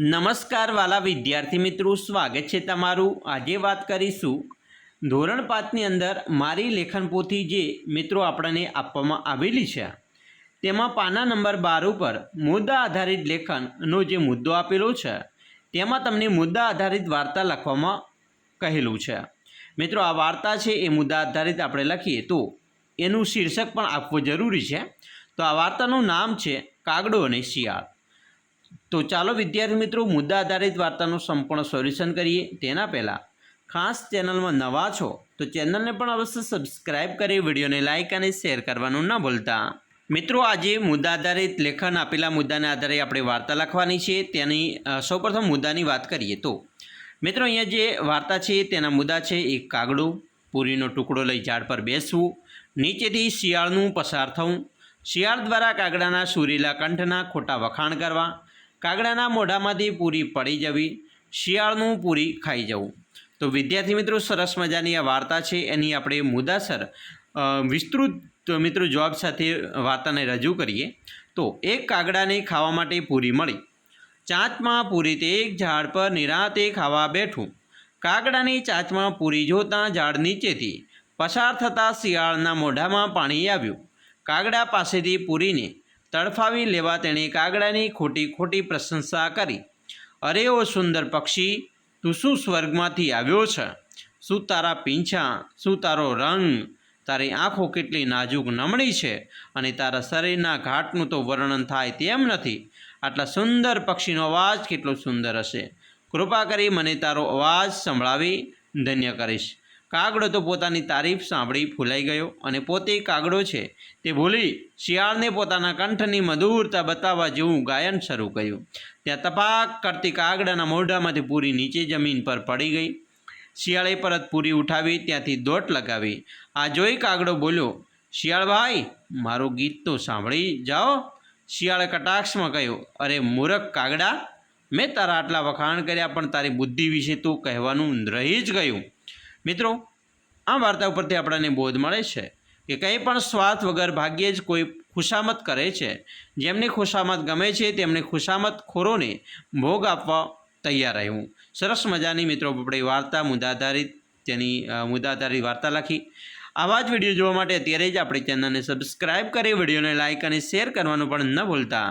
નમસ્કાર વાલા વિદ્યાર્થી મિત્રો, સ્વાગત છે તમારું. આજે વાત કરીશું ધોરણ પાંચની અંદર મારી લેખન પોથી જે મિત્રો આપણને આપવામાં આવેલી છે. તેમાં પાના નંબર બાર ઉપર મુદ્દા આધારિત લેખનનો જે મુદ્દો આપેલો છે, તેમાં તમને મુદ્દા આધારિત વાર્તા લખવામાં કહેલું છે. મિત્રો, આ વાર્તા છે, એ મુદ્દા આધારિત આપણે લખીએ તો એનું શીર્ષક પણ આપવું જરૂરી છે. તો આ વાર્તાનું નામ છે, કાગડો અને શિયાળ. તો ચાલો વિદ્યાર્થી મિત્રો, મુદ્દા આધારિત વાર્તાનું સંપૂર્ણ સોલ્યુશન કરીએ. તેના પહેલાં, ખાસ ચેનલમાં નવા છો, તો ચેનલને પણ અવશ્ય સબસ્ક્રાઇબ કરી વિડીયોને લાઇક અને શેર કરવાનું ન ભૂલતા. મિત્રો, આજે મુદ્દા આધારિત લેખન આપેલા મુદ્દાને આધારે આપણે વાર્તા લખવાની છે. તેની સૌપ્રથમ મુદ્દાની વાત કરીએ તો, મિત્રો, અહીંયા જે વાર્તા છે, તેના મુદ્દા છે, એક કાગડું, પૂરીનો ટુકડો લઈ ઝાડ પર બેસવું, નીચેથી શિયાળનું પસાર થવું, શિયાળ દ્વારા કાગડાના સુરીલા કંઠના ખોટા વખાણ કરવા કાગડાના મોઢામાંથી પૂરી પડી જવી શિયાળનું પૂરી ખાઈ જવું. તો વિદ્યાર્થી મિત્રો સરસ મજાની આ વાર્તા છે. એની આપણે મુદ્દાસર અ, વિસ્તૃત મિત્રો જવાબ સાથે વાર્તાને રજૂ કરીએ. તો એક કાગડાને ખાવા માટે પૂરી મળી. ચાંચમાં પૂરી તે એક ઝાડ પર નિરાતે ખાવા બેઠું. કાગડાની ચાંચમાં પૂરી જોતાં ઝાડ નીચેથી પસાર થતાં શિયાળના મોઢામાં પાણી આવ્યું. કાગડા પાસેથી પૂરીને તડફાવી લેવા તેણે કાગડાની ખોટી ખોટી પ્રશંસા કરી. અરે ઓ સુંદર પક્ષી, તું શું સ્વર્ગમાંથી આવ્યો છે? શું તારા પીંછા, શું તારો રંગ? તારી આંખો કેટલી નાજુક નમણી છે અને તારા શરીરના ઘાટનું તો વર્ણન થાય તેમ નથી. આટલા સુંદર પક્ષીનો અવાજ કેટલો સુંદર હશે. કૃપા કરી મને તારો અવાજ સંભળાવી ધન્ય કરીશ. કાગડો તો પોતાની તારીફ સાંભળી ફૂલાઈ ગયો અને પોતે કાગડો છે તે ભૂલી શિયાળને પોતાના કંઠની મધુરતા બતાવવા જેવું ગાયન શરૂ કર્યું. ત્યાં તપાક કરતી કાગડાના મોઢામાંથી પૂરી નીચે જમીન પર પડી ગઈ. શિયાળે પરત પૂરી ઉઠાવી ત્યાંથી દોટ લગાવી. આ જોઈ કાગડો બોલ્યો, શિયાળભાઈ, મારું ગીત તો સાંભળી જાઓ. શિયાળે કટાક્ષમાં કહ્યું, અરે મૂરખ કાગડા, મેં તારા આટલા વખાણ કર્યા પણ તારી બુદ્ધિ વિશે તો કહેવાનું રહી જ ગયું. મિત્રો આ વાર્તા ઉપરથી આપણને બોધ મળે છે કે કંઈ પણ સ્વાર્થ વગર ભાગ્યે જ કોઈ ખુશામત કરે છે. જેમને ખુશામત ગમે છે, તેમને ખુશામત ખોરોને ભોગ આપવા તૈયાર રહેવું સરસ મજાની મિત્રો આપણે વાર્તા મુદ્દાધારિત તેની મુદ્દાધારિત વાર્તા લખી. આવા જ વીડિયો જોવા માટે અત્યારે જ આપણી ચેનલને સબસ્ક્રાઇબ કરી, વિડીયોને લાઇક અને શેર કરવાનું પણ ન ભૂલતા.